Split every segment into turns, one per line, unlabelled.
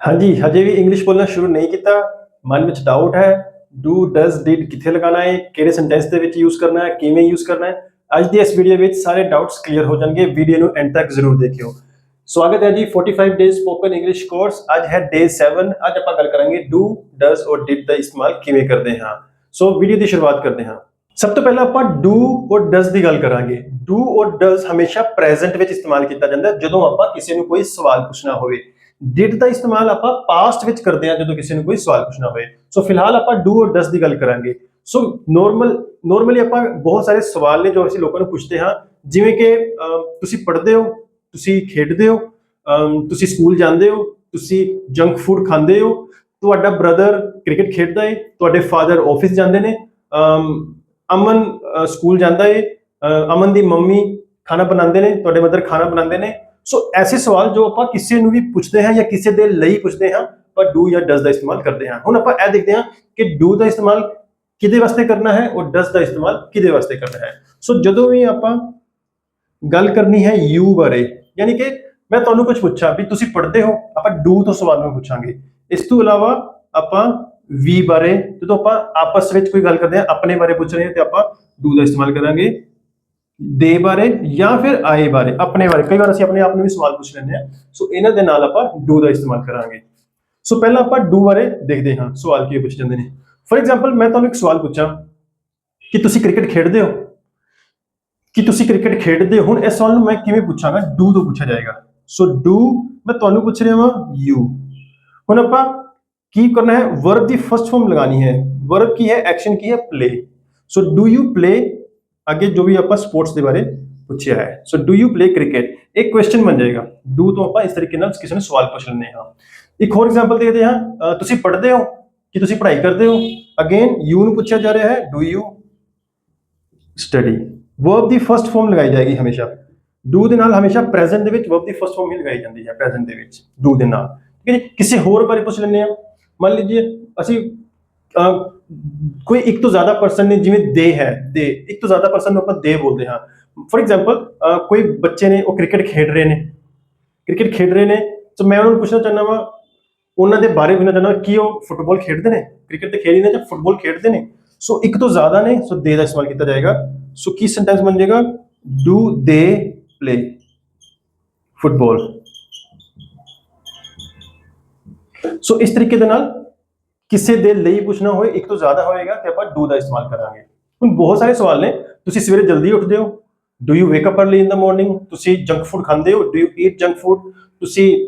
ਹਾਂਜੀ, ਹਜੇ ਵੀ ਇੰਗਲਿਸ਼ ਬੋਲਣਾ ਸ਼ੁਰੂ ਨਹੀਂ ਕੀਤਾ। ਮਨ ਵਿੱਚ ਡਾਊਟ ਹੈ ਡੂ ਡਸ ਡਿਡ ਕਿੱਥੇ ਲਗਾਉਣਾ ਹੈ, ਕਿਹੜੇ ਸੈਂਟੈਂਸ ਦੇ ਵਿੱਚ ਯੂਜ਼ ਕਰਨਾ ਹੈ, ਕਿਵੇਂ ਯੂਜ਼ ਕਰਨਾ ਹੈ। ਅੱਜ ਦੀ ਇਸ ਵੀਡੀਓ ਵਿੱਚ ਸਾਰੇ ਡਾਊਟਸ ਕਲੀਅਰ ਹੋ ਜਾਣਗੇ। ਵੀਡੀਓ ਨੂੰ ਐਂਡ ਤੱਕ ਜ਼ਰੂਰ ਦੇਖਿਓ। ਸਵਾਗਤ ਹੈ ਜੀ 45 ਡੇਜ਼ ਸਪੋਕਨ ਇੰਗਲਿਸ਼ ਕੋਰਸ ਅੱਜ ਹੈ ਡੇ 7 ਅੱਜ ਆਪਾਂ ਗੱਲ ਕਰਾਂਗੇ ਡੂ ਡਸ ਔਰ ਡਿਡ ਦਾ ਇਸਤੇਮਾਲ ਕਿਵੇਂ ਕਰਦੇ ਹਾਂ। ਸੋ ਵੀਡੀਓ ਦੀ ਸ਼ੁਰੂਆਤ ਕਰਦੇ ਹਾਂ। ਸਭ ਤੋਂ ਪਹਿਲਾਂ ਆਪਾਂ ਡੂ ਔਰ ਡਸ ਦੀ ਗੱਲ ਕਰਾਂਗੇ। ਡੂ ਔਰ ਡਸ ਹਮੇਸ਼ਾ ਪ੍ਰੈਜ਼ੈਂਟ ਵਿੱਚ ਇਸਤੇਮਾਲ ਕੀਤਾ ਜਾਂਦਾ ਜਦੋਂ ਆਪਾਂ ਕਿਸੇ ਨੂੰ ਕੋਈ ਸਵਾਲ ਪੁੱਛਣਾ ਹੋਵੇ। ਡਿਡ ਦਾ ਇਸਤੇਮਾਲ ਆਪਾਂ ਪਾਸਟ ਵਿੱਚ ਕਰਦੇ ਹਾਂ ਜਦੋਂ ਕਿਸੇ ਨੂੰ ਕੋਈ ਸਵਾਲ ਪੁੱਛਣਾ ਹੋਵੇ। ਸੋ ਫਿਲਹਾਲ ਆਪਾਂ ਡੂ ਔਰ ਡਸ ਦੀ ਗੱਲ ਕਰਾਂਗੇ। ਸੋ ਨੋਰਮਲ ਨੋਰਮਲੀ ਆਪਾਂ ਬਹੁਤ ਸਾਰੇ ਸਵਾਲ ਨੇ ਜੋ ਅਸੀਂ ਲੋਕਾਂ ਨੂੰ ਪੁੱਛਦੇ ਹਾਂ। ਜਿਵੇਂ ਕਿ ਤੁਸੀਂ ਪੜ੍ਹਦੇ ਹੋ, ਤੁਸੀਂ ਖੇਡਦੇ ਹੋ ਤੁਸੀਂ ਸਕੂਲ ਜਾਂਦੇ ਹੋ, ਤੁਸੀਂ ਜੰਕ ਫੂਡ ਖਾਂਦੇ ਹੋ, ਤੁਹਾਡਾ ਬ੍ਰਦਰ ਕ੍ਰਿਕਟ ਖੇਡਦਾ ਹੈ ਤੁਹਾਡੇ ਫਾਦਰ ਆਫਿਸ ਜਾਂਦੇ ਨੇ ਅਮਨ ਸਕੂਲ ਜਾਂਦਾ ਹੈ ਅਮਨ ਦੀ ਮੰਮੀ ਖਾਣਾ ਬਣਾਉਂਦੇ ਨੇ, ਤੁਹਾਡੇ ਮਦਰ ਖਾਣਾ ਬਣਾਉਂਦੇ ਨੇ ਸੋ ਐਸੇ ਸਵਾਲ ਜੋ ਆਪਾਂ ਕਿਸੇ ਨੂੰ ਵੀ ਪੁੱਛਦੇ ਹਾਂ ਜਾਂ ਕਿਸੇ ਦੇ ਲਈ ਪੁੱਛਦੇ ਹਾਂ ਪਰ ਡੂ ਜਾਂ ਡਸ ਦਾ ਇਸਤੇਮਾਲ ਕਰਦੇ ਹਾਂ। ਹੁਣ ਆਪਾਂ ਇਹ ਦੇਖਦੇ ਹਾਂ ਕਿ ਡੂ ਦਾ ਇਸਤੇਮਾਲ ਕਿਹਦੇ ਵਾਸਤੇ ਕਰਨਾ ਹੈ ਔਰ ਡਸ ਦਾ ਇਸਤੇਮਾਲ ਕਿਹਦੇ ਵਾਸਤੇ ਕਰਨਾ ਹੈ। ਸੋ ਜਦੋਂ ਵੀ ਆਪਾਂ ਗੱਲ ਕਰਨੀ ਹੈ ਯੂ ਬਾਰੇ, ਯਾਨੀ ਕਿ ਮੈਂ ਤੁਹਾਨੂੰ ਕੁਝ ਪੁੱਛਾਂ ਵੀ ਤੁਸੀਂ ਪੜ੍ਹਦੇ ਹੋ, ਆਪਾਂ ਡੂ ਤੋਂ ਸਵਾਲ ਨੂੰ ਪੁੱਛਾਂਗੇ। ਇਸ ਤੋਂ ਇਲਾਵਾ ਆਪਾਂ ਵੀ ਬਾਰੇ, ਜਦੋਂ ਆਪਾਂ ਆਪਸ ਵਿੱਚ ਕੋਈ ਗੱਲ ਕਰਦੇ ਹਾਂ, ਆਪਣੇ ਬਾਰੇ ਪੁੱਛ ਰਹੇ ਹਾਂ, ਤੇ ਆਪਾਂ ਡੂ ਦਾ ਇਸਤੇਮਾਲ ਕਰਾਂਗੇ। ਦੇ ਬਾਰੇ ਜਾਂ ਫਿਰ ਆਏ ਬਾਰੇ, ਆਪਣੇ ਬਾਰੇ। ਕਈ ਵਾਰ ਅਸੀਂ ਆਪਣੇ ਆਪ ਨੂੰ ਵੀ ਸਵਾਲ ਪੁੱਛ ਲੈਂਦੇ ਹਾਂ। ਸੋ ਇਹਨਾਂ ਦੇ ਨਾਲ ਆਪਾਂ ਡੂ ਦਾ ਇਸਤੇਮਾਲ ਕਰਾਂਗੇ। ਸੋ ਪਹਿਲਾਂ ਆਪਾਂ ਡੂ ਬਾਰੇ ਦੇਖਦੇ ਹਾਂ, ਸਵਾਲ ਕੀ ਪੁੱਛ ਜਾਂਦੇ ਨੇ। ਫੋਰ ਐਗਜ਼ਾਮਪਲ ਮੈਂ ਤੁਹਾਨੂੰ ਇੱਕ ਸਵਾਲ ਪੁੱਛਾਂ ਕਿ ਤੁਸੀਂ ਕ੍ਰਿਕਟ ਖੇਡਦੇ ਹੋ? ਕਿ ਤੁਸੀਂ ਕ੍ਰਿਕਟ ਖੇਡਦੇ ਹੋ? ਹੁਣ ਇਸ ਸਵਾਲ ਨੂੰ ਮੈਂ ਕਿਵੇਂ ਪੁੱਛਾਂਗਾ? ਡੂ ਤੋਂ ਪੁੱਛਿਆ ਜਾਏਗਾ। ਸੋ ਡੂ, ਮੈਂ ਤੁਹਾਨੂੰ ਪੁੱਛ ਰਿਹਾ ਹਾਂ ਯੂ। ਹੁਣ ਆਪਾਂ ਕੀ ਕਰਨਾ ਹੈ? ਵਰਬ ਦੀ ਫਰਸਟ ਫਾਰਮ ਲਗਾਣੀ ਹੈ। ਵਰਬ ਕੀ ਹੈ? ਐਕਸ਼ਨ ਕੀ ਹੈ? Play so do you play ਅੱਗੇ ਜੋ ਵੀ ਆਪਾਂ ਸਪੋਰਟਸ ਦੇ ਬਾਰੇ ਪੁੱਛਿਆ ਹੈ। So do you play cricket ਇੱਕ ਕੁਐਸਚਨ ਬਣ ਜਾਏਗਾ। ਡੂ ਤੋਂ ਆਪਾਂ ਇਸ ਤਰੀਕੇ ਨਾਲ ਕਿਸੇ ਨੂੰ ਸਵਾਲ ਪੁੱਛ ਲੈਂਦੇ ਹਾਂ। ਇੱਕ ਹੋਰ ਐਗਜ਼ਾਮਪਲ ਦੇਖਦੇ ਹਾਂ। ਤੁਸੀਂ ਪੜ੍ਹਦੇ ਹੋ ਕਿ ਤੁਸੀਂ ਪੜ੍ਹਾਈ ਕਰਦੇ ਹੋ? ਅਗੇਨ ਯੂ ਨੂੰ ਪੁੱਛਿਆ ਜਾ ਰਿਹਾ ਹੈ ਡੂ ਯੂ ਸਟੱਡੀ ਵਰਬ ਦੀ ਫਰਸਟ ਫਾਰਮ ਲਗਾਈ ਜਾਏਗੀ ਹਮੇਸ਼ਾ। ਡੂ ਦੇ ਨਾਲ ਹਮੇਸ਼ਾ ਪ੍ਰੈਜ਼ੈਂਟ ਦੇ ਵਿੱਚ ਵਰਬ ਦੀ ਫਰਸਟ ਫਾਰਮ ਹੀ ਲਗਾਈ ਜਾਂਦੀ ਹੈ ਪ੍ਰੈਜ਼ੈਂਟ ਦੇ ਵਿੱਚ ਡੂ ਦੇ ਨਾਲ। ਠੀਕ ਹੈ ਜੀ? ਕਿਸੇ ਹੋਰ ਬਾਰੇ ਪੁੱਛ ਲੈਂਦੇ ਆ ਮੰਨ ਲਈਏ ਅਸੀਂ ਕੋਈ ਇੱਕ ਤੋਂ ਜ਼ਿਆਦਾ ਪਰਸਨ ਨੇ ਜਿਵੇਂ ਦੇ ਹੈ, ਦੇ, ਇੱਕ ਤੋਂ ਜ਼ਿਆਦਾ ਪਰਸਨ ਨੂੰ ਆਪਾਂ ਦੇ ਬੋਲਦੇ ਹਾਂ। ਫੋਰ ਐਗਜ਼ਾਮਪਲ ਕੋਈ ਬੱਚੇ ਨੇ, ਉਹ ਕ੍ਰਿਕਟ ਖੇਡ ਰਹੇ ਨੇ। ਕ੍ਰਿਕਟ ਖੇਡ ਰਹੇ ਨੇ, ਤਾਂ ਮੈਂ ਉਹਨਾਂ ਨੂੰ ਪੁੱਛਣਾ ਚਾਹੁੰਦਾ ਵਾਂ, ਉਹਨਾਂ ਦੇ ਬਾਰੇ ਪੁੱਛਣਾ ਚਾਹੁੰਦਾ ਕਿ ਉਹ ਫੁੱਟਬਾਲ ਖੇਡਦੇ ਨੇ? ਕ੍ਰਿਕਟ ਤੇ ਖੇਡੀ ਨੇ ਜਾਂ ਫੁੱਟਬਾਲ ਖੇਡਦੇ ਨੇ? ਸੋ ਇੱਕ ਤੋਂ ਜ਼ਿਆਦਾ ਨੇ, ਸੋ ਦੇ ਦਾ ਇਸਤੇਮਾਲ ਕੀਤਾ ਜਾਏਗਾ। ਸੋ ਕੀ ਸੈਂਟੈਂਸ ਬਣ ਜਾਏਗਾ? ਡੂ ਦੇ ਪਲੇ ਫੁੱਟਬਾਲ ਸੋ ਇਸ ਤਰੀਕੇ ਦੇ ਨਾਲ ਕਿਸੇ ਦੇ ਲਈ ਪੁੱਛਣਾ ਹੋਏ, ਇੱਕ ਤੋਂ ਜ਼ਿਆਦਾ ਹੋਏਗਾ ਤੇ ਆਪਾਂ ਡੂ ਦਾ ਇਸਤੇਮਾਲ ਕਰਾਂਗੇ। ਹੁਣ ਬਹੁਤ ਸਾਰੇ ਸਵਾਲ ਨੇ, ਤੁਸੀਂ ਸਵੇਰੇ ਜਲਦੀ ਉੱਠਦੇ ਹੋ। Do you wake up early in the morning ਤੁਸੀਂ ਜੰਕ ਫੂਡ ਖਾਂਦੇ ਹੋ? Do you eat junk food ਤੁਸੀਂ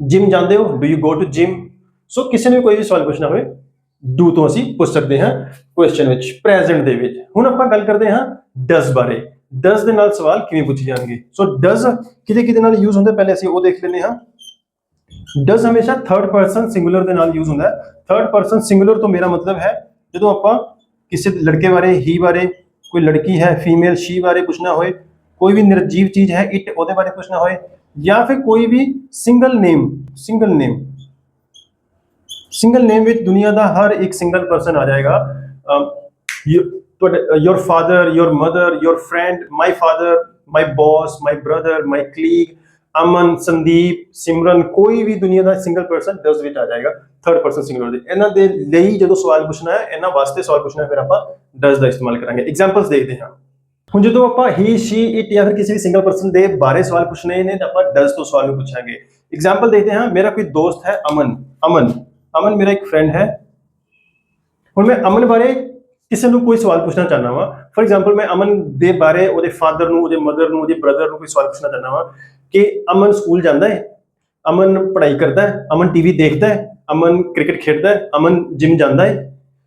ਜਿਮ ਜਾਂਦੇ ਹੋ? Do you go to gym so ਕਿਸੇ ਨੇ ਕੋਈ ਵੀ ਸਵਾਲ ਪੁੱਛਣਾ ਹੋਵੇ ਡੂ ਤੋਂ ਅਸੀਂ ਪੁੱਛ ਸਕਦੇ ਹਾਂ ਕੁਐਸਚਨ ਵਿੱਚ ਪ੍ਰੈਜ਼ੈਂਟ ਦੇ ਵਿੱਚ। ਹੁਣ ਆਪਾਂ ਗੱਲ ਕਰਦੇ ਹਾਂ ਡਸ ਬਾਰੇ। ਡਸ ਦੇ ਨਾਲ ਸਵਾਲ ਕਿਵੇਂ ਪੁੱਛੇ ਜਾਣਗੇ? ਸੋ ਡਸ ਕਿਹਦੇ ਕਿਹਦੇ ਨਾਲ ਯੂਜ਼ ਹੁੰਦਾ? ਪਹਿਲੇ ਅਸੀਂ ਉਹ ਦੇਖ ਲੈਂਦੇ ਹਾਂ। ਡਸ ਹਮੇਸ਼ਾ ਥਰਡ ਪਰਸਨ ਸਿੰਗੂਲਰ ਦੇ ਨਾਲ ਯੂਜ਼ ਹੁੰਦਾ ਹੈ ਥਰਡ ਪਰਸਨ ਸਿੰਗੂਲਰ ਤੋਂ ਮੇਰਾ ਮਤਲਬ ਹੈ ਜਦੋਂ ਆਪਾਂ ਕਿਸੇ ਲੜਕੇ ਬਾਰੇ ਹੀ ਬਾਰੇ ਕੋਈ ਲੜਕੀ ਹੈ ਫੀਮੇਲ ਸ਼ੀ ਬਾਰੇ ਪੁੱਛਣਾ ਹੋਏ ਕੋਈ ਵੀ ਨਿਰਜੀਵ ਚੀਜ਼ ਹੈ ਇਟ ਉਹਦੇ ਬਾਰੇ ਪੁੱਛਣਾ ਹੋਏ ਜਾਂ ਫਿਰ ਕੋਈ ਵੀ single name single name single name ਵਿੱਚ ਦੁਨੀਆ ਦਾ ਹਰ ਇੱਕ ਸਿੰਗਲ ਪਰਸਨ ਆ ਜਾਏਗਾ ਅਮ, you- ਤੁਹਾਡੇ your father your mother your friend my father my boss my brother my colleague Aman, Sandeep, Simran, ਕੋਈ ਵੀ ਦੁਨੀਆ ਦਾ ਸਿੰਗਲ ਪਰਸਨ ਡਸ ਵਿੱਚ ਆ ਜਾਏਗਾ ਥਰਡ ਪਰਸਨ ਸਿੰਗੂਲਰ ਦੇ। ਇਹਨਾਂ ਦੇ ਲਈ ਜਦੋਂ ਸਵਾਲ ਪੁੱਛਣਾ ਹੈ, ਇਹਨਾਂ ਵਾਸਤੇ ਸਵਾਲ ਪੁੱਛਣਾ ਹੈ, ਫਿਰ ਆਪਾਂ ਡਸ ਦਾ ਇਸਤੇਮਾਲ ਕਰਾਂਗੇ। ਐਗਜ਼ਾਮਪਲਸ ਦੇਖਦੇ ਹਾਂ। ਹੁਣ ਜਦੋਂ ਆਪਾਂ ਹੀ ਸ਼ੀ ਇਟ ਜਾਂ ਫਿਰ ਕਿਸੇ ਵੀ ਸਿੰਗਲ ਪਰਸਨ ਦੇ ਬਾਰੇ ਸਵਾਲ ਪੁੱਛਣੇ ਨੇ, ਤਾਂ ਆਪਾਂ ਡਸ ਤੋਂ ਸਵਾਲ ਨੂੰ ਪੁੱਛਾਂਗੇ। ਐਗਜ਼ਾਮਪਲ ਦੇਖਦੇ ਹਾਂ, ਮੇਰਾ ਕੋਈ ਦੋਸਤ ਹੈ ਅਮਨ। ਅਮਨ ਅਮਨ ਮੇਰਾ ਇੱਕ ਫਰੈਂਡ ਹੈ। ਹੁਣ ਮੈਂ ਅਮਨ ਬਾਰੇ ਕਿਸੇ ਨੂੰ ਕੋਈ ਸਵਾਲ ਪੁੱਛਣਾ ਚਾਹਨਾ ਵਾਂ। ਫੋਰ ਐਗਜ਼ਾਮਪਲ ਮੈਂ ਅਮਨ ਦੇ ਬਾਰੇ, ਉਹਦੇ ਫਾਦਰ ਨੂੰ, ਉਹਦੇ ਮਦਰ ਨੂੰ, ਉਹਦੇ ਬ੍ਰਦਰ ਨੂੰ ਕੋਈ ਸਵਾਲ ਪੁੱਛਣਾ ਚਾਹਨਾ ਵਾਂ। ਕਿ ਅਮਨ ਸਕੂਲ ਜਾਂਦਾ ਹੈ, ਅਮਨ ਪੜ੍ਹਾਈ ਕਰਦਾ ਹੈ, ਅਮਨ ਟੀਵੀ ਦੇਖਦਾ ਹੈ, ਅਮਨ ਕ੍ਰਿਕਟ ਖੇਡਦਾ ਹੈ, ਅਮਨ ਜਿਮ ਜਾਂਦਾ ਹੈ।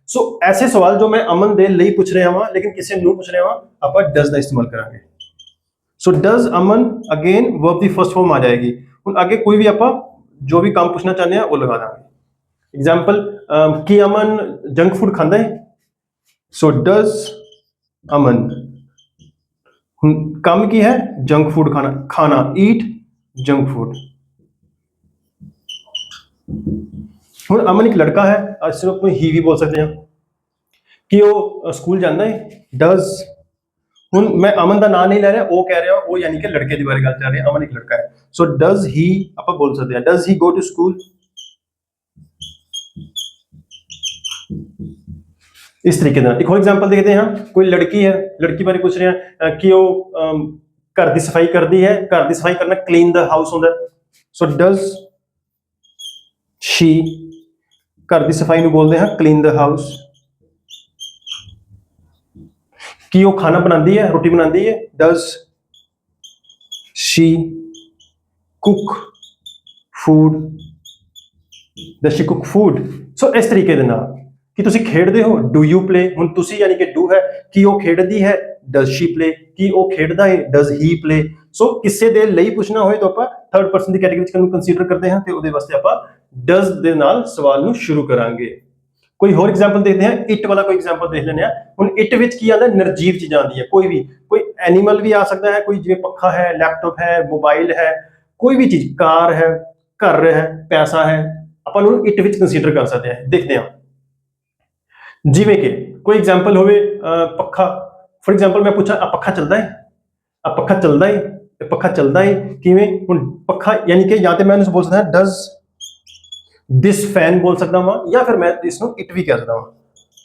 ਸੋ ਐਸੇ ਸਵਾਲ ਜੋ ਮੈਂ ਅਮਨ ਦੇ ਲਈ ਪੁੱਛ ਰਿਹਾ ਵਾਂ, ਲੇਕਿਨ ਕਿਸੇ ਨੂੰ ਪੁੱਛ ਰਿਹਾ ਵਾਂ, ਆਪਾਂ ਡਸ ਦਾ ਇਸਤੇਮਾਲ ਕਰਾਂਗੇ। So does Aman again verb ਦੀ ਫਰਸਟ ਫਾਰਮ ਆ ਜਾਏਗੀ। ਹੁਣ ਅੱਗੇ ਕੋਈ ਵੀ ਆਪਾਂ ਜੋ ਵੀ ਕੰਮ ਪੁੱਛਣਾ ਚਾਹੁੰਦੇ ਆ ਉਹ ਲਗਾ ਦਾਂਗੇ। ਐਗਜ਼ਾਮਪਲ ਕੀ ਅਮਨ ਜੰਕ ਫੂਡ ਖਾਂਦਾ ਹੈ? ਸੋ ਡਸ ਅਮਨ ਹੁਣ ਕੰਮ ਕੀ ਹੈ ਜੰਕ ਫੂਡ ਖਾਣਾ ਖਾਣਾ ਈਟ ਜੰਕ ਫੂਡ ਹੁਣ ਅਮਨ ਇੱਕ ਲੜਕਾ ਹੈ ਅਸੀਂ ਸਿਰਫ ਕੋਈ ਹੀ ਵੀ ਬੋਲ ਸਕਦੇ ਹਾਂ ਕਿ ਉਹ ਅ, ਸਕੂਲ ਜਾਂਦਾ ਹੈ ਡਸ ਹੁਣ ਮੈਂ ਅਮਨ ਦਾ ਨਾਮ ਨਹੀਂ ਲੈ ਰਿਹਾ ਉਹ ਕਹਿ ਰਿਹਾ ਉਹ ਯਾਨੀ ਕਿ ਲੜਕੇ ਦੀ ਬਾਰੇ ਗੱਲ ਚੱਲ ਰਹੀ ਹੈ ਅਮਨ ਇੱਕ ਲੜਕਾ ਹੈ ਸੋ ਡਸ ਹੀ ਆਪਾਂ ਬੋਲ ਸਕਦੇ ਹਾਂ does he go to school ਇਸ ਤਰੀਕੇ ਨਾਲ। ਇੱਕ ਹੋਰ ਐਗਜ਼ਾਮਪਲ ਦੇਖਦੇ ਹਾਂ। ਕੋਈ ਲੜਕੀ ਹੈ, ਲੜਕੀ ਬਾਰੇ ਪੁੱਛ ਰਹੇ ਹਾਂ ਕਿ ਉਹ ਘਰ ਦੀ ਸਫ਼ਾਈ ਕਰਦੀ ਹੈ, ਘਰ ਦੀ ਸਫ਼ਾਈ ਕਰਨਾ ਕਲੀਨ ਦਾ ਹਾਊਸ ਹੁੰਦਾ ਸੋ ਡਸ ਸ਼ੀ ਘਰ ਦੀ ਸਫ਼ਾਈ ਨੂੰ ਬੋਲਦੇ ਹਾਂ ਕਲੀਨ ਦਾ ਹਾਊਸ ਕੀ ਉਹ ਖਾਣਾ ਬਣਾਉਂਦੀ ਹੈ, ਰੋਟੀ ਬਣਾਉਂਦੀ ਹੈ? Does she cook food does she cook food so ਇਸ ਤਰੀਕੇ ਦੇ ਨਾਲ। ਕਿ ਤੁਸੀਂ ਖੇਡਦੇ ਹੋ? ਡੂ ਯੂ ਪਲੇ ਹੁਣ ਤੁਸੀਂ ਯਾਨੀ ਕਿ ਡੂ ਹੈ, ਕੀ ਉਹ ਖੇਡਦੀ ਹੈ? ਡਸ ਸ਼ੀ ਪਲੇ ਕੀ ਉਹ ਖੇਡਦਾ ਹੈ? ਡਸ ਹੀ ਪਲੇ ਸੋ ਕਿਸੇ ਦੇ ਲਈ ਪੁੱਛਣਾ ਹੋਏ ਤਾਂ ਆਪਾਂ ਥਰਡ ਪਰਸਨ ਦੀ ਕੈਟਾਗਰੀ ਚ ਨੂੰ ਕੰਸੀਡਰ ਕਰਦੇ ਹਾਂ ਤੇ ਉਹਦੇ ਵਾਸਤੇ ਆਪਾਂ ਡਸ ਦੇ ਨਾਲ ਸਵਾਲ ਨੂੰ ਸ਼ੁਰੂ ਕਰਾਂਗੇ। ਕੋਈ ਹੋਰ ਐਗਜ਼ਾਮਪਲ ਦੇਖਦੇ ਹਾਂ। ਇਟ ਵਾਲਾ ਕੋਈ ਐਗਜ਼ਾਮਪਲ ਦੇਖ ਲੈਂਦੇ ਹਾਂ। ਹੁਣ ਇਟ ਵਿੱਚ ਕੀ ਆਉਂਦਾ? ਨਿਰਜੀਵ ਚੀਜ਼ਾਂ ਆਉਂਦੀਆਂ ਕੋਈ ਵੀ, ਕੋਈ ਐਨੀਮਲ ਵੀ ਆ ਸਕਦਾ ਹੈ। ਕੋਈ ਜਿਵੇਂ ਪੱਖਾ ਹੈ ਲੈਪਟਾਪ ਹੈ ਮੋਬਾਈਲ ਹੈ, ਕੋਈ ਵੀ ਚੀਜ਼, ਕਾਰ ਹੈ, ਘਰ ਹੈ, ਪੈਸਾ ਹੈ, ਆਪਾਂ ਨੂੰ ਇਟ ਵਿੱਚ ਕੰਸੀਡਰ ਕਰ ਸਕਦੇ ਹਾਂ। ਦੇਖਦੇ ਹਾਂ। ਜਿਵੇਂ ਕਿ ਕੋਈ ਐਗਜ਼ਾਮਪਲ ਹੋਵੇ ਪੱਖਾ ਫੋਰ ਐਗਜ਼ਾਮਪਲ ਮੈਂ ਪੁੱਛਾਂ ਆ ਪੱਖਾ ਚੱਲਦਾ ਹੈ? ਆ ਪੱਖਾ ਚੱਲਦਾ ਹੈ? ਇਹ ਪੱਖਾ ਚੱਲਦਾ ਹੈ? ਕਿਵੇਂ? ਹੁਣ ਪੱਖਾ ਯਾਨੀ ਕਿ ਜਾਂ ਤੇ ਮੈਂ ਇਹਨੂੰ ਬੋਲ ਸਕਦਾ ਡਸ ਦਿਸ ਫੈਨ ਬੋਲ ਸਕਦਾ ਹਾਂ ਜਾਂ ਫਿਰ ਮੈਂ ਇਸ ਨੂੰ ਇਟ ਵੀ ਕਹਿ ਸਕਦਾ ਹਾਂ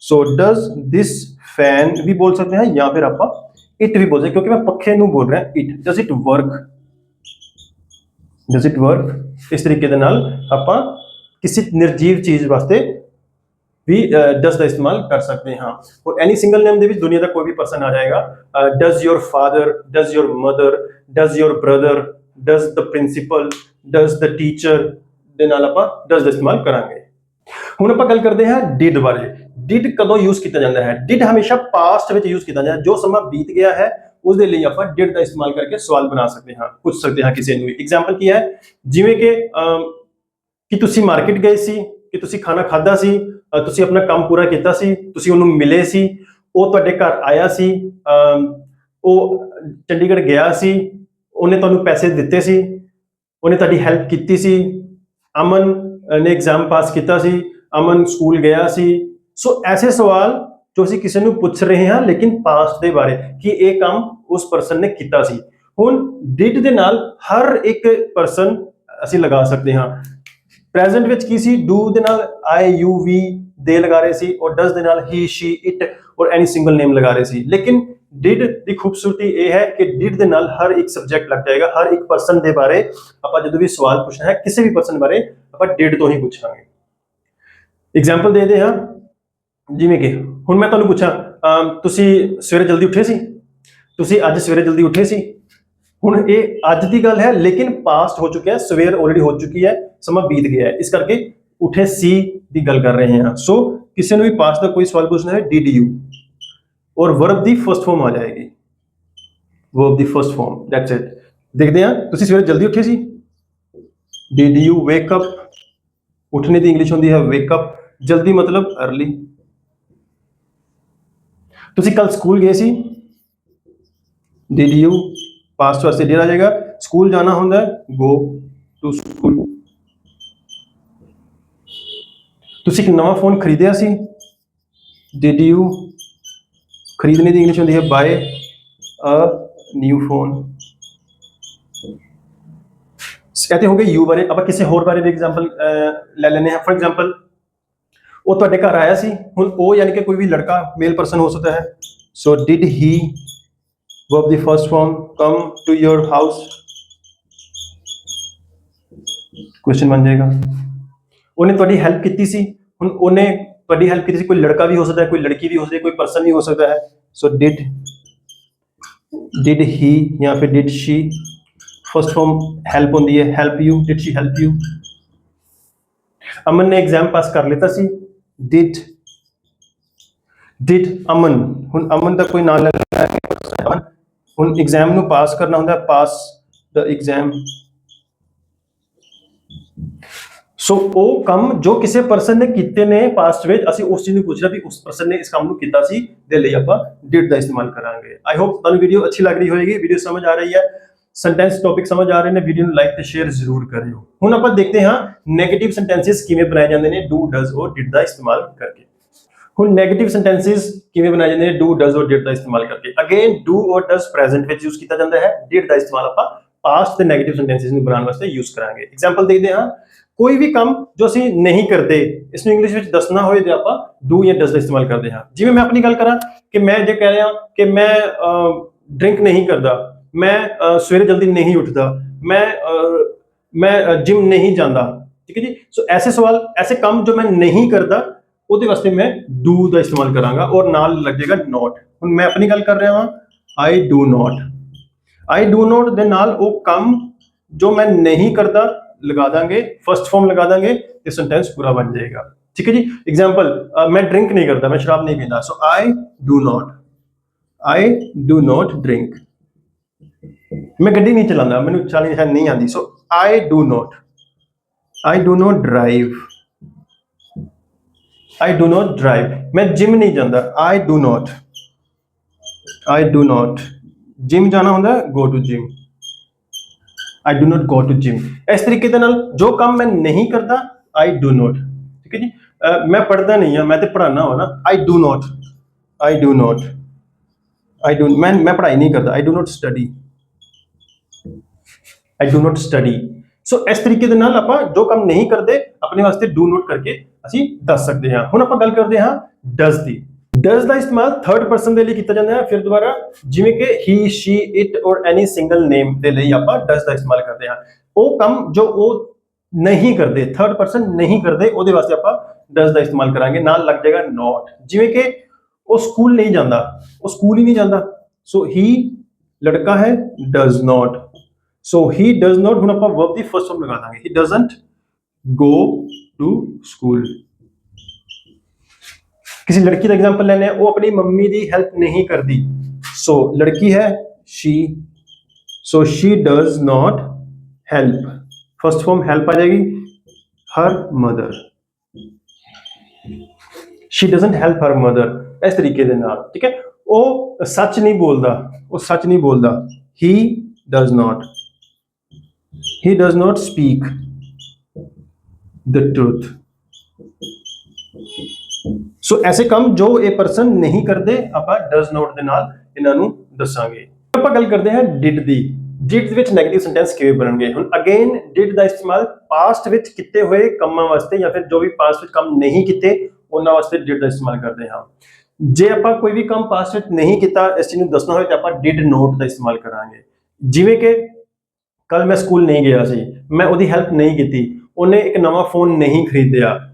ਸੋ ਡਸ ਦਿਸ ਫੈਨ ਵੀ ਬੋਲ ਸਕਦੇ ਹਾਂ, ਜਾਂ ਫਿਰ ਆਪਾਂ ਇਟ ਵੀ ਬੋਲ ਸਕਦੇ ਕਿਉਂਕਿ ਮੈਂ ਪੱਖੇ ਨੂੰ ਬੋਲ ਰਿਹਾ it does it work does it work ਇਸ ਤਰੀਕੇ ਦੇ ਨਾਲ ਆਪਾਂ ਕਿਸੇ ਨਿਰਜੀਵ ਚੀਜ਼ ਵਾਸਤੇ ਵੀ ਡਸ ਦਾ ਇਸਤੇਮਾਲ ਕਰ ਸਕਦੇ ਹਾਂ। ਔਰ ਐਨੀ ਸਿੰਗਲ ਨੇਮ ਦੇ ਵਿੱਚ ਦੁਨੀਆ ਦਾ ਕੋਈ ਵੀ ਪਰਸਨ ਆ ਜਾਏਗਾ does your father does your mother does your brother does the principal does the teacher ਦੇ ਨਾਲ ਆਪਾਂ ਡਸ ਦਾ ਇਸਤੇਮਾਲ ਕਰਾਂਗੇ। ਹੁਣ ਆਪਾਂ ਗੱਲ ਕਰਦੇ ਹਾਂ ਡਿਡ ਬਾਰੇ। ਡਿਡ ਕਦੋਂ ਯੂਜ਼ ਕੀਤਾ ਜਾਂਦਾ ਹੈ? ਡਿਡ ਹਮੇਸ਼ਾ ਪਾਸਟ ਵਿੱਚ ਯੂਜ਼ ਕੀਤਾ ਜਾਂਦਾ ਜੋ ਸਮਾਂ ਬੀਤ ਗਿਆ ਹੈ ਉਸ ਦੇ ਲਈ ਆਪਾਂ ਡਿਡ ਦਾ ਇਸਤੇਮਾਲ ਕਰਕੇ ਸਵਾਲ ਬਣਾ ਸਕਦੇ ਹਾਂ, ਪੁੱਛ ਸਕਦੇ ਹਾਂ ਕਿਸੇ ਨੂੰ ਵੀ। ਐਗਜ਼ਾਮਪਲ ਕੀ ਹੈ? ਜਿਵੇਂ ਕਿ ਕਿ ਤੁਸੀਂ ਮਾਰਕੀਟ ਗਏ ਸੀ? ਕਿ ਤੁਸੀਂ ਖਾਣਾ ਖਾਦਾ ਸੀ? ਤੁਸੀਂ ਆਪਣਾ ਕੰਮ ਪੂਰਾ ਕੀਤਾ ਸੀ, ਤੁਸੀਂ ਉਹਨੂੰ ਮਿਲੇ ਸੀ, ਉਹ ਤੁਹਾਡੇ ਘਰ ਆਇਆ ਸੀ ਉਹ ਚੰਡੀਗੜ੍ਹ ਗਿਆ ਸੀ, ਉਹਨੇ ਤੁਹਾਨੂੰ ਪੈਸੇ ਦਿੱਤੇ ਸੀ, ਉਹਨੇ ਤੁਹਾਡੀ ਹੈਲਪ ਕੀਤੀ ਸੀ, ਅਮਨ ਨੇ ਐਗਜ਼ਾਮ ਪਾਸ ਕੀਤਾ ਸੀ, ਅਮਨ ਸਕੂਲ ਗਿਆ ਸੀ। ਸੋ ਐਸੇ ਸਵਾਲ ਜੋ ਅਸੀਂ ਕਿਸੇ ਨੂੰ ਪੁੱਛ ਰਹੇ ਹਾਂ, ਲੇਕਿਨ ਪਾਸਟ ਦੇ ਬਾਰੇ, ਕਿ ਇਹ ਕੰਮ ਉਸ ਪਰਸਨ ਨੇ ਕੀਤਾ ਸੀ। ਹੁਣ ਡਿਡ ਦੇ ਨਾਲ ਹਰ ਇੱਕ ਪਰਸਨ ਅਸੀਂ ਲਗਾ ਸਕਦੇ ਹਾਂ। ਪ੍ਰੈਜ਼ੈਂਟ ਵਿੱਚ ਕੀ ਸੀ? ਡੂ ਦੇ ਨਾਲ ਆਈ ਯੂ ਵੀ ਦੇ ਲਗਾ ਰਹੇ ਸੀ ਔਰ ਡਸ ਦੇ ਨਾਲ ਹੀ ਸ਼ੀ ਇਟ ਔਰ ਐਨੀ ਸਿੰਗਲ ਨੇਮ ਲਗਾ ਰਹੇ ਸੀ। ਲੇਕਿਨ ਡਿਡ ਦੀ ਖੂਬਸੂਰਤੀ ਇਹ ਹੈ ਕਿ ਡਿਡ ਦੇ ਨਾਲ ਹਰ ਇੱਕ ਸਬਜੈਕਟ ਲੱਗ ਜਾਏਗਾ, ਹਰ ਇੱਕ ਪਰਸਨ ਦੇ ਬਾਰੇ ਆਪਾਂ ਜਦੋਂ ਵੀ ਸਵਾਲ ਪੁੱਛਣਾ ਹੈ, ਕਿਸੇ ਵੀ ਪਰਸਨ ਬਾਰੇ ਆਪਾਂ ਡਿਡ ਤੋਂ ਹੀ ਪੁੱਛਾਂਗੇ। ਐਗਜ਼ਾਮਪਲ ਦੇ ਦੇ ਹਾਂ ਜਿਵੇਂ ਕਿ ਹੁਣ ਮੈਂ ਤੁਹਾਨੂੰ ਪੁੱਛਾਂ ਤੁਸੀਂ ਸਵੇਰੇ ਜਲਦੀ ਉੱਠੇ ਸੀ? ਤੁਸੀਂ ਅੱਜ ਸਵੇਰੇ ਜਲਦੀ ਉੱਠੇ ਸੀ? ਹੁਣ ਇਹ ਅੱਜ ਦੀ ਗੱਲ ਹੈ, ਲੇਕਿਨ ਪਾਸਟ ਹੋ ਚੁੱਕਿਆ ਹੈ, ਸਵੇਰ ਆਲਰੇਡੀ ਹੋ ਚੁੱਕੀ ਹੈ, ਸਮਾਂ ਬੀਤ ਗਿਆ ਹੈ। ਇਸ ਕਰਕੇ ਉੱਠੇ ਸੀ ਦੀ ਗੱਲ ਕਰ ਰਹੇ ਹਾਂ। ਸੋ ਕਿਸੇ ਨੂੰ ਵੀ ਪਾਸਟ ਦਾ ਕੋਈ ਸਵਾਲ ਪੁੱਛਣਾ ਹੈ ਡੀ ਡੀ ਯੂ ਔਰ ਵਰਬ ਦੀ ਫਰਸਟ ਫਾਰਮ ਆ ਜਾਏਗੀ। ਵਰਬ ਦੀ ਫਰਸਟ ਫਾਰਮ ਦੈਟਸ ਇਟ ਦੇਖਦੇ ਹਾਂ, ਤੁਸੀਂ ਸਵੇਰੇ ਜਲਦੀ ਉੱਠੇ ਸੀ? Did you wake up ਉੱਠਣੇ ਦੀ ਇੰਗਲਿਸ਼ ਹੁੰਦੀ ਹੈ ਵੇਕ ਅਪ ਜਲਦੀ ਮਤਲਬ अर्ਲੀ ਤੁਸੀਂ ਕੱਲ ਸਕੂਲ ਗਏ ਸੀ? ਡੀ ਡੀ ਯੂ ਪਾਸਟ ਵਾਸਤੇ ਡਿਡ ਆ ਜਾਏਗਾ, ਸਕੂਲ ਜਾਣਾ ਹੁੰਦਾ ਗੋ ਟੂ ਸਕੂਲ ਤੁਸੀਂ ਇੱਕ ਨਵਾਂ ਫੋਨ ਖਰੀਦਿਆ ਸੀ? ਡਿਡ ਯੂ ਖਰੀਦਣੇ ਦੀ ਇੰਗਲਿਸ਼ ਹੁੰਦੀ ਹੈ ਬਾਏ ਅ ਨਿਊ ਫੋਨ ਕਹਤੇ ਹੋ ਗਏ ਯੂ ਬਾਰੇ, ਆਪਾਂ ਕਿਸੇ ਹੋਰ ਬਾਰੇ ਵੀ ਐਗਜ਼ਾਮਪਲ ਲੈ ਲੈਨੇ ਹਾਂ। ਫੋਰ ਐਗਜ਼ਾਮਪਲ ਉਹ ਤੁਹਾਡੇ ਘਰ ਆਇਆ ਸੀ, ਹੁਣ ਉਹ ਯਾਨੀ ਕਿ ਕੋਈ ਵੀ ਲੜਕਾ ਮੇਲ ਪਰਸਨ ਹੋ ਸਕਦਾ ਹੈ। So did he verb the first form come to your house question ਬਣ ਜਾਏਗਾ ਉਹਨੇ ਤੁਹਾਡੀ ਹੈਲਪ ਕੀਤੀ ਸੀ ਹੁਣ ਉਹਨੇ ਤੁਹਾਡੀ ਹੈਲਪ ਕੀਤੀ ਸੀ ਕੋਈ ਲੜਕਾ ਵੀ ਹੋ ਸਕਦਾ ਹੈ ਕੋਈ ਲੜਕੀ ਵੀ ਹੋ ਸਕਦੀ ਹੈ ਕੋਈ ਪਰਸਨ ਵੀ ਹੋ ਸਕਦਾ ਹੈ ਸੋ ਡਿਡ ਡਿਡ ਹੀ ਜਾਂ ਫਿਰ did she first form help ਹੁੰਦੀ ਹੈ help you did she help you Aman ਨੇ ਐਗਜ਼ਾਮ ਪਾਸ ਕਰ ਲਿੱਤਾ ਸੀ ਡਿਡ ਡਿਡ ਅਮਨ ਹੁਣ ਅਮਨ ਦਾ ਕੋਈ ਨਾਮ ਲੈਣਾ ਹੈ ਅਮਨ ਹੁਣ ਐਗਜ਼ਾਮ ਨੂੰ ਪਾਸ ਕਰਨਾ ਹੁੰਦਾ ਪਾਸ ਦਾ ਐਗਜ਼ਾਮ ਸੋ ਉਹ ਕੰਮ ਜੋ ਕਿਸੇ ਪਰਸਨ ਨੇ ਕੀਤੇ ਨੇ ਪਾਸਟ ਵਿੱਚ, ਅਸੀਂ ਉਸ ਚੀਜ਼ ਨੂੰ ਪੁੱਛਣਾ ਵੀ ਉਸ ਪਰਸਨ ਨੇ ਇਸ ਕੰਮ ਨੂੰ ਕੀਤਾ ਸੀ, ਦੇ ਲਈ ਆਪਾਂ ਡਿਡ ਦਾ ਇਸਤੇਮਾਲ ਕਰਾਂਗੇ। ਆਈ ਹੋਪ ਤੁਹਾਨੂੰ ਵੀਡੀਓ ਅੱਛੀ ਲੱਗ ਰਹੀ ਹੋਵੇਗੀ ਵੀਡੀਓ ਸਮਝ ਆ ਰਹੀ ਹੈ। ਸੈਂਟੈਂਸ ਟੌਪਿਕ ਸਮਝ ਆ ਰਹੇ ਨੇ ਵੀਡੀਓ ਨੂੰ ਲਾਈਕ ਤੇ ਸ਼ੇਅਰ ਜ਼ਰੂਰ ਕਰਿਓ। ਹੁਣ ਆਪਾਂ ਦੇਖਦੇ ਹਾਂ 네ਗੇਟਿਵ ਸੈਂਟੈਂਸਸ ਕਿਵੇਂ ਬਣਾਏ ਜਾਂਦੇ ਨੇ ਡੂ ਡਸ ਔਰ ਡਿਡ ਦਾ ਇਸਤੇਮਾਲ ਕਰਕੇ। ਹੁਣ 네ਗੇਟਿਵ ਸੈਂਟੈਂਸਸ ਕਿਵੇਂ ਬਣਾਏ ਜਾਂਦੇ ਨੇ? ਡੂ ਡਸ ਔਰ ਡਿਡ ਦਾ ਇਸਤੇਮਾਲ ਕਰਕੇ। ਅਗੇਨ ਡੂ ਔਰ ਡਸ ਪ੍ਰੈਜ਼ੈਂਟ ਵਿੱਚ ਯੂਜ਼ ਕੀਤਾ ਜਾਂਦਾ ਹੈ। ਡਿਡ ਦਾ ਇਸਤੇਮਾਲ ਆਪਾਂ ਪਾਸਟ ਤੇ 네ਗੇਟਿਵ ਸੈਂਟੈਂਸਸ ਨੂੰ ਬਣਾਉਣ ਵਾਸਤੇ ਯੂਜ਼ ਕਰਾਂਗੇ। ਐਗਜ਼ਾਮਪਲ ਦੇਖਦੇ ਹਾਂ। ਕੋਈ ਵੀ ਕੰਮ ਜੋ ਅਸੀਂ ਨਹੀਂ ਕਰਦੇ, ਇਸ ਨੂੰ ਇੰਗਲਿਸ਼ ਵਿੱਚ ਦੱਸਣਾ ਹੋਏ ਤੇ ਆਪਾਂ ਡੂ ਜਾਂ ਡਸ ਦਾ ਇਸਤੇਮਾਲ ਕਰਦੇ ਹਾਂ। ਜਿਵੇਂ ਮੈਂ ਆਪਣੀ ਗੱਲ ਕਰਾਂ ਕਿ ਮੈਂ ਜੇ ਕਹਿ ਰਿਹਾ ਕਿ ਮੈਂ ਡਰਿੰਕ ਨਹੀਂ ਕਰਦਾ, ਮੈਂ ਸਵੇਰੇ ਜਲਦੀ ਨਹੀਂ ਉੱਠਦਾ, ਮੈਂ ਮੈਂ ਜਿਮ ਨਹੀਂ ਜਾਂਦਾ, ਠੀਕ ਹੈ ਜੀ? ਸੋ ਐਸੇ ਸਵਾਲ, ਐਸੇ ਕੰਮ ਜੋ ਮੈਂ ਨਹੀਂ ਕਰਦਾ ਉਹਦੇ ਵਾਸਤੇ ਮੈਂ ਡੂ ਦਾ ਇਸਤੇਮਾਲ ਕਰਾਂਗਾ ਔਰ ਨਾਲ ਲੱਗੇਗਾ ਨੋਟ ਹੁਣ ਮੈਂ ਆਪਣੀ ਗੱਲ ਕਰ ਰਿਹਾ ਹਾਂ I do not I do not ਦੇ ਨਾਲ ਉਹ ਕੰਮ ਜੋ ਮੈਂ ਨਹੀਂ ਕਰਦਾ, ਲਗਾ ਦਾਂਗੇ ਫਰਸਟ ਫਾਰਮ ਲਗਾ ਦਾਂਗੇ ਤੇ ਸੈਂਟੈਂਸ ਪੂਰਾ ਬਣ ਜਾਏਗਾ। ਠੀਕ ਹੈ ਜੀ? ਐਗਜ਼ਾਮਪਲ ਮੈਂ ਡਰਿੰਕ ਨਹੀਂ ਕਰਦਾ, ਮੈਂ ਸ਼ਰਾਬ ਨਹੀਂ ਪੀਂਦਾ। So I do not I do not drink ਮੈਂ ਗੱਡੀ ਨਹੀਂ ਚਲਾਉਂਦਾ, ਮੈਨੂੰ ਚਲਾਣੀ ਨਹੀਂ ਆਉਂਦੀ। So I do not I do not drive I do not drive ਮੈਂ ਜਿਮ ਨਹੀਂ ਜਾਂਦਾ। I do not I do not gym ਜਾਣਾ ਹੁੰਦਾ go to gym I do not go to gym ਇਸ ਤਰੀਕੇ ਦੇ ਨਾਲ ਜੋ ਕੰਮ ਮੈਂ ਨਹੀਂ ਕਰਦਾ ਆਈ ਡੂ ਨਾਟ ਠੀਕ ਹੈ ਜੀ? ਮੈਂ ਪੜ੍ਹਦਾ ਨਹੀਂ ਆ ਮੈਂ ਤੇ ਪੜਾਉਣਾ ਹੋ ਨਾ। I do not I do not I do ਮੈਂ ਮੈਂ ਪੜ੍ਹਾਈ ਨਹੀਂ ਕਰਦਾ। I do not study I do not study so ਇਸ ਤਰੀਕੇ ਦੇ ਨਾਲ ਆਪਾਂ ਜੋ ਕੰਮ ਨਹੀਂ ਕਰਦੇ, ਆਪਣੇ ਵਾਸਤੇ ਡੂ ਨੋਟ ਕਰਕੇ ਅਸੀਂ ਦੱਸ ਸਕਦੇ ਹਾਂ। ਹੁਣ ਆਪਾਂ ਗੱਲ ਕਰਦੇ ਹਾਂ ਡਸ ਦੀ। ਡਸ ਦਾ ਇਸਤੇਮਾਲ ਥਰਡ ਪਰਸਨ ਦੇ ਲਈ ਕੀਤਾ ਜਾਂਦਾ ਹੈ। ਫਿਰ ਦੁਬਾਰਾ ਜਿਵੇਂ ਕਿ ਹੀ ਸ਼ੀ ਇਟ ਔਰ ਐਨੀ ਸਿੰਗਲ ਨੇਮ ਦੇ ਲਈ ਆਪਾਂ ਡਸ ਦਾ ਇਸਤੇਮਾਲ ਕਰਦੇ ਹਾਂ। ਉਹ ਕੰਮ ਜੋ ਉਹ ਨਹੀਂ ਕਰਦੇ ਥਰਡ ਪਰਸਨ ਨਹੀਂ ਕਰਦੇ, ਉਹਦੇ ਵਾਸਤੇ ਆਪਾਂ ਡਸ ਦਾ ਇਸਤੇਮਾਲ ਕਰਾਂਗੇ। ਨਾਲ ਲੱਗ ਜਾਏਗਾ ਨਾਟ ਜਿਵੇਂ ਕਿ ਉਹ ਸਕੂਲ ਨਹੀਂ ਜਾਂਦਾ। ਉਹ ਸਕੂਲ ਹੀ ਨਹੀਂ ਜਾਂਦਾ। ਸੋ ਹੀ ਲੜਕਾ ਹੈ does not so he does not ਹੁਣ ਆਪਾਂ ਵਰਬ ਦੀ ਫਰਸਟ ਫਾਰਮ ਲਗਾ ਦਾਂਗੇ। He doesn't go to school किसी लड़की का एग्जांपल लेने हैं वो अपनी मम्मी की हेल्प नहीं करती सो लड़की है she so she does not help first form help आ जाएगी her mother she doesn't help her mother इस तरीके ਦੇ ਨਾਲ ਠੀਕ ਹੈ ਉਹ ਸੱਚ ਨਹੀਂ ਬੋਲਦਾ ਉਹ ਸੱਚ ਨਹੀਂ ਬੋਲਦਾ he does not he does not speak the truth so ਐਸੇ ਕੰਮ ਜੋ ਇਹ ਪਰਸਨ ਨਹੀਂ ਕਰਦੇ ਆਪਾਂ ਡਸ ਨੋਟ ਦੇ ਨਾਲ ਇਹਨਾਂ ਨੂੰ ਦੱਸਾਂਗੇ ਆਪਾਂ ਗੱਲ ਕਰਦੇ ਹਾਂ ਡਿਡ ਦੀ ਡਿਡ ਦੇ ਵਿੱਚ ਨੈਗੇਟਿਵ ਸੈਂਟੈਂਸ ਕਿਵੇਂ ਬਣਨਗੇ ਹੁਣ ਅਗੇਨ ਡਿਡ ਦਾ ਇਸਤੇਮਾਲ ਪਾਸਟ ਵਿੱਚ ਕੀਤੇ ਹੋਏ ਕੰਮਾਂ ਵਾਸਤੇ ਜਾਂ ਫਿਰ ਜੋ ਵੀ ਪਾਸਟ ਵਿੱਚ ਕੰਮ ਨਹੀਂ ਕੀਤੇ ਉਹਨਾਂ ਵਾਸਤੇ ਡਿਡ ਦਾ ਇਸਤੇਮਾਲ ਕਰਦੇ ਹਾਂ ਜੇ ਆਪਾਂ ਕੋਈ ਵੀ ਕੰਮ ਪਾਸਟ ਵਿੱਚ ਨਹੀਂ ਕੀਤਾ ਇਸ ਚੀਜ਼ ਨੂੰ ਦੱਸਣਾ ਹੋਵੇ ਤਾਂ ਆਪਾਂ ਡਿਡ ਨੋਟ ਦਾ ਇਸਤੇਮਾਲ ਕਰਾਂਗੇ ਜਿਵੇਂ ਕਿ ਕੱਲ ਮੈਂ ਸਕੂਲ ਨਹੀਂ ਗਿਆ ਸੀ ਮੈਂ ਉਹਦੀ ਹੈਲਪ ਨਹੀਂ ਕੀਤੀ ਉਹਨੇ ਇੱਕ ਨਵਾਂ ਫੋਨ ਨਹੀਂ ਖਰੀਦਿਆ।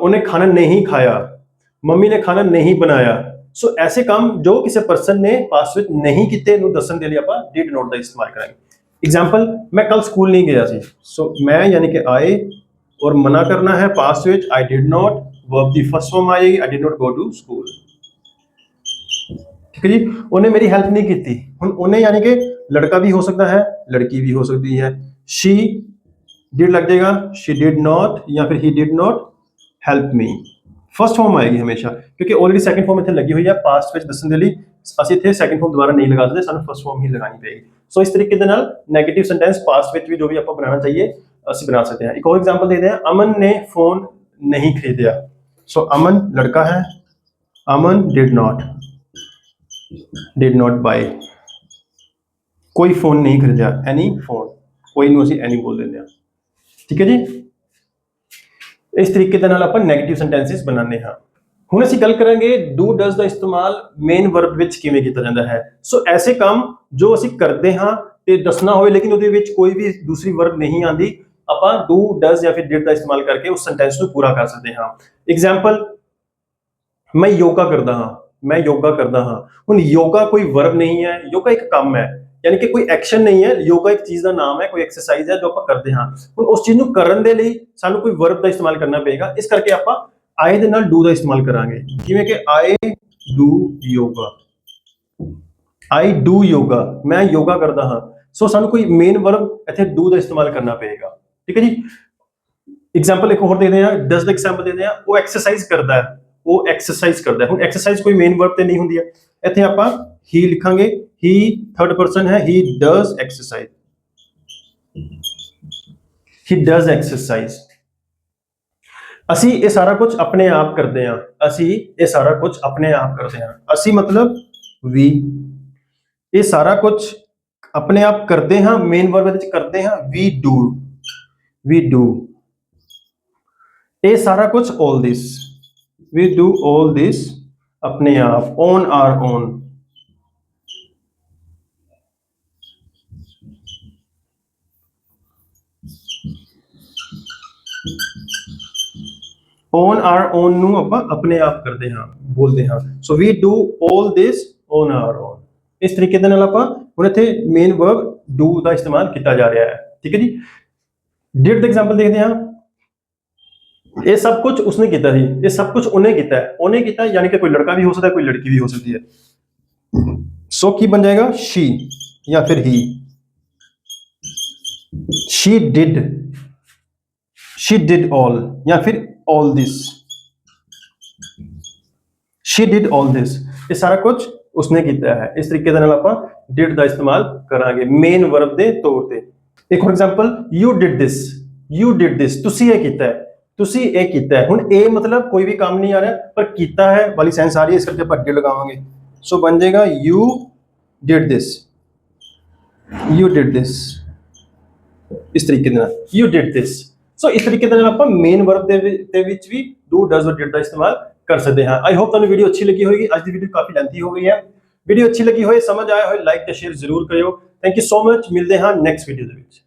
ਉਹਨੇ ਖਾਣਾ ਨਹੀਂ ਖਾਇਆ। ਮੰਮੀ ਨੇ ਖਾਣਾ ਨਹੀਂ ਬਣਾਇਆ। ਸੋ ਐਸੇ ਕੰਮ ਜੋ ਕਿਸੇ ਪਰਸਨ ਨੇ ਪਾਸ ਵਿੱਚ ਨਹੀਂ ਕੀਤੇ ਨੂੰ ਦੱਸਣ ਦੇ ਲਈ ਆਪਾਂ ਡਿਡ ਨੋਟ ਦਾ ਇਸਤੇਮਾਲ ਕਰਾਂਗੇ। ਐਗਜ਼ਾਮਪਲ ਮੈਂ ਕੱਲ ਸਕੂਲ ਨਹੀਂ ਗਿਆ ਸੀ। ਸੋ ਮੈਂ ਯਾਨੀ ਕਿ ਆਏ ਔਰ ਮਨਾ ਕਰਨਾ ਹੈ ਪਾਸਟ ਵਿੱਚ ਆਈ ਡਿਡ ਨੋਟ ਵਰਬ ਦੀ ਫਸਟ ਫਾਰਮ ਆਏਗੀ I did not go to school ਠੀਕ ਹੈ ਜੀ? ਉਹਨੇ ਮੇਰੀ ਹੈਲਪ ਨਹੀਂ ਕੀਤੀ। ਹੁਣ ਉਹਨੇ ਯਾਨੀ ਕਿ ਲੜਕਾ ਵੀ ਹੋ ਸਕਦਾ ਹੈ, ਲੜਕੀ ਵੀ ਹੋ ਸਕਦੀ ਹੈ। ਸ਼ੀ ਡਿਡ ਲੱਗ ਜਾਏਗਾ ਸ਼ੀ ਡਿਡ ਨੋਟ ਜਾਂ ਫਿਰ he did not help me first form ਆਏਗੀ ਹਮੇਸ਼ਾ ਕਿਉਂਕਿ ਆਲਰੇਡੀ ਸੈਕੰਡ ਫਾਰਮ ਇੱਥੇ ਲੱਗੀ ਹੋਈ ਹੈ ਪਾਸਟ ਵਿੱਚ ਦੱਸਣ ਦੇ ਲਈ ਅਸੀਂ ਇੱਥੇ ਸੈਕੰਡ ਫਾਰਮ ਦੁਬਾਰਾ ਨਹੀਂ ਲਗਾ ਸਕਦੇ ਸਾਨੂੰ ਫਸਟ ਫਾਰਮ ਹੀ ਲਗਾਣੀ ਪਏਗੀ ਸੋ ਇਸ ਤਰੀਕੇ ਦੇ ਨਾਲ 네ਗੇਟਿਵ ਸੈਂਟੈਂਸ ਪਾਸਟ ਵਿੱਚ ਵੀ ਜੋ ਵੀ ਆਪਾਂ ਬਣਾਉਣਾ ਚਾਹੀਏ ਅਸੀਂ ਬਣਾ ਸਕਦੇ ਹਾਂ ਇੱਕ ਹੋਰ ਐਗਜ਼ਾਮਪਲ ਦੇਖਦੇ ਹਾਂ ਅਮਨ ਨੇ ਫੋਨ ਨਹੀਂ ਖਰੀਦਿਆ ਸੋ ਅਮਨ ਲੜਕਾ ਹੈ ਅਮਨ ਡਿਡ ਨਾਟ ਡਿਡ ਨਾਟ ਬਾਈ ਕੋਈ ਫੋਨ ਨਹੀਂ ਖਰੀਦਿਆ ਐਨੀ ਫੋਨ ਕੋਈ ਨੂੰ ਅਸੀਂ ਐਨੀ ਬੋਲ ਦਿੰਦੇ ਹਾਂ ਠੀਕ ਹੈ ਜੀ? ਇਸ ਤਰੀਕੇ ਦੇ ਨਾਲ ਆਪਾਂ 네ਗੇਟਿਵ ਸੈਂਟੈਂਸਸ ਬਣਾਉਂਦੇ ਹਾਂ। ਹੁਣ ਅਸੀਂ ਗੱਲ ਕਰਾਂਗੇ ਡੂ ਡਸ ਦਾ ਇਸਤੇਮਾਲ ਮੇਨ ਵਰਬ ਵਿੱਚ ਕਿਵੇਂ ਕੀਤਾ ਜਾਂਦਾ ਹੈ। ਸੋ ਐਸੇ ਕੰਮ ਜੋ ਅਸੀਂ ਕਰਦੇ ਹਾਂ ਤੇ ਦੱਸਣਾ ਹੋਵੇ ਲੇਕਿਨ ਉਹਦੇ ਵਿੱਚ ਕੋਈ ਵੀ ਦੂਸਰੀ ਵਰਬ ਨਹੀਂ ਆਂਦੀ ਆਪਾਂ ਡੂ ਡਸ ਜਾਂ ਫਿਰ ਡਿਡ ਦਾ ਇਸਤੇਮਾਲ ਕਰਕੇ ਉਸ ਸੈਂਟੈਂਸ ਨੂੰ ਪੂਰਾ ਕਰ ਸਕਦੇ ਹਾਂ। ਐਗਜ਼ਾਮਪਲ ਮੈਂ ਯੋਗਾ ਕਰਦਾ ਹਾਂ, ਮੈਂ ਯੋਗਾ ਕਰਦਾ ਹਾਂ। ਹੁਣ ਯੋਗਾ ਕੋਈ ਵਰਬ ਨਹੀਂ ਹੈ, ਯੋਗਾ ਇੱਕ ਕੰਮ ਹੈ। ਯਾਨੀ ਕਿ ਕੋਈ ਐਕਸ਼ਨ ਨਹੀਂ ਹੈ ਯੋਗਾ ਇੱਕ ਚੀਜ਼ ਦਾ ਨਾਮ ਹੈ, ਕੋਈ ਐਕਸਰਸਾਈਜ਼ ਹੈ ਜੋ ਆਪਾਂ ਕਰਦੇ ਹਾਂ। ਹੁਣ ਉਸ ਚੀਜ਼ ਨੂੰ ਕਰਨ ਦੇ ਲਈ ਸਾਨੂੰ ਕੋਈ ਵਰਬ ਦਾ ਇਸਤੇਮਾਲ ਕਰਨਾ ਪਏਗਾ। ਇਸ ਕਰਕੇ ਆਪਾਂ ਆਏ ਦੇ ਨਾਲ ਡੂ ਦਾ ਇਸਤੇਮਾਲ ਕਰਾਂਗੇ। ਜਿਵੇਂ ਕਿ I do yoga I do yoga ਮੈਂ ਯੋਗਾ ਕਰਦਾ ਹਾਂ। ਸੋ ਸਾਨੂੰ ਕੋਈ ਮੇਨ ਵਰਬ ਇੱਥੇ ਡੂ ਦਾ ਇਸਤੇਮਾਲ ਕਰਨਾ ਪਏਗਾ। ਠੀਕ ਹੈ ਜੀ? ਐਗਜ਼ਾਮਪਲ ਇੱਕ ਹੋਰ ਦੇ ਹਾਂ ਡਸ ਦਾ ਐਗਜ਼ਾਮਪਲ ਦੇ ਹਾਂ ਉਹ ਐਕਸਰਸਾਈਜ਼ ਕਰਦਾ ਹੈ। ਉਹ ਐਕਸਰਸਾਈਜ਼ ਕਰਦਾ ਹੈ। ਹੁਣ ਐਕਸਰਸਾਈਜ਼ ਕੋਈ ਮੇਨ ਵਰਬ ਤੇ ਨਹੀਂ ਹੁੰਦੀ ਹੈ। ਇੱਥੇ ਆਪਾਂ ਹੀ ਲਿਖਾਂਗੇ ਹੀ ਥਰਡ ਪਰਸਨ ਹੈ he does exercise he does exercise ਅਸੀਂ ਇਹ ਸਾਰਾ ਕੁਝ ਆਪਣੇ ਆਪ ਕਰਦੇ ਹਾਂ ਅਸੀਂ ਇਹ ਸਾਰਾ ਕੁਝ ਆਪਣੇ ਆਪ ਕਰਦੇ ਹਾਂ ਅਸੀਂ ਮਤਲਬ ਵੀ ਇਹ ਸਾਰਾ ਕੁਝ ਆਪਣੇ ਆਪ ਕਰਦੇ ਹਾਂ ਮੇਨ ਵਰਬ ਵਿੱਚ ਕਰਦੇ ਹਾਂ ਵੀ ਡੂ ਵੀ ਡੂ ਇਹ ਸਾਰਾ ਕੁਝ all this. We do all this ਆਪਣੇ ਆਪ on our own. On our own ਨੂੰ ਆਪਾਂ ਆਪਣੇ ਆਪ ਕਰਦੇ ਹਾਂ, ਬੋਲਦੇ ਹਾਂ। So we do all this on our own ਇਸ ਤਰੀਕੇ ਦੇ ਨਾਲ ਆਪਾਂ ਹੁਣ ਇੱਥੇ ਮੇਨ ਵਰਬ do ਦਾ ਇਸਤੇਮਾਲ ਕੀਤਾ ਜਾ ਰਿਹਾ ਹੈ। ਠੀਕ ਹੈ ਜੀ? Did ਦਾ ਐਗਜ਼ਾਮਪਲ ਦੇਖਦੇ ਹਾਂ। ਇਹ ਸਭ ਕੁਝ ਉਸਨੇ ਕੀਤਾ ਸੀ। ਇਹ ਸਭ ਕੁਝ ਉਹਨੇ ਕੀਤਾ ਹੈ। ਉਹਨੇ ਕੀਤਾ ਯਾਨੀ ਕਿ ਕੋਈ ਲੜਕਾ ਵੀ ਹੋ ਸਕਦਾ ਕੋਈ ਲੜਕੀ ਵੀ ਹੋ ਸਕਦੀ ਹੈ। ਸੋ ਕੀ ਬਣ ਜਾਏਗਾ? ਸ਼ੀ ਜਾਂ ਫਿਰ ਹੀ she did she did all ਜਾਂ ਫਿਰ all this. She did all this. ਇਹ ਸਾਰਾ ਕੁਝ ਉਸਨੇ ਕੀਤਾ ਹੈ ਇਸ ਤਰੀਕੇ ਦੇ ਨਾਲ ਆਪਾਂ did ਦਾ ਇਸਤੇਮਾਲ ਕਰਾਂਗੇ ਮੇਨ ਵਰਬ ਦੇ ਤੌਰ ਤੇ ਇੱਕ for example you did this. You did this. ਤੁਸੀਂ ਇਹ ਕੀਤਾ ਹੈ ਤੁਸੀਂ ਇਹ ਕੀਤਾ ਹੈ ਹੁਣ ਇਹ ਮਤਲਬ ਕੋਈ ਵੀ ਕੰਮ ਨਹੀਂ ਆ ਰਿਹਾ ਪਰ ਕੀਤਾ ਹੈ ਵਾਲੀ ਸੈਂਸ ਆ ਰਹੀ ਹੈ ਇਸ ਕਰਕੇ ਆਪਾਂ did ਲਗਾਵਾਂਗੇ ਸੋ ਬਣ ਜਾਏਗਾ you did this. You did this. ਇਸ ਤਰੀਕੇ ਦੇ ਨਾਲ you did this. ਸੋ ਇਸ ਤਰੀਕੇ ਦੇ ਨਾਲ ਆਪਾਂ ਮੇਨ ਵਰਬ ਦੇ ਵਿੱਚ ਵੀ do, does ਔਰ did ਦਾ ਇਸਤੇਮਾਲ ਕਰ ਸਕਦੇ ਹਾਂ। ਆਈ ਹੋਪ ਤੁਹਾਨੂੰ ਵੀਡੀਓ ਅੱਛੀ ਲੱਗੀ ਹੋਵੇਗੀ ਅੱਜ ਦੀ ਵੀਡੀਓ ਕਾਫੀ ਲੈਂਥੀ ਹੋ ਗਈ ਹੈ। ਵੀਡੀਓ ਅੱਛੀ ਲੱਗੀ ਹੋਏ, ਸਮਝ ਆਇਆ ਹੋਏ ਲਾਈਕ ਤੇ ਸ਼ੇਅਰ ਜ਼ਰੂਰ ਕਰਿਓ। ਥੈਂਕ ਯੂ ਸੋ ਮਚ ਮਿਲਦੇ ਹਾਂ ਨੈਕਸਟ ਵੀਡੀਓ ਦੇ ਵਿੱਚ।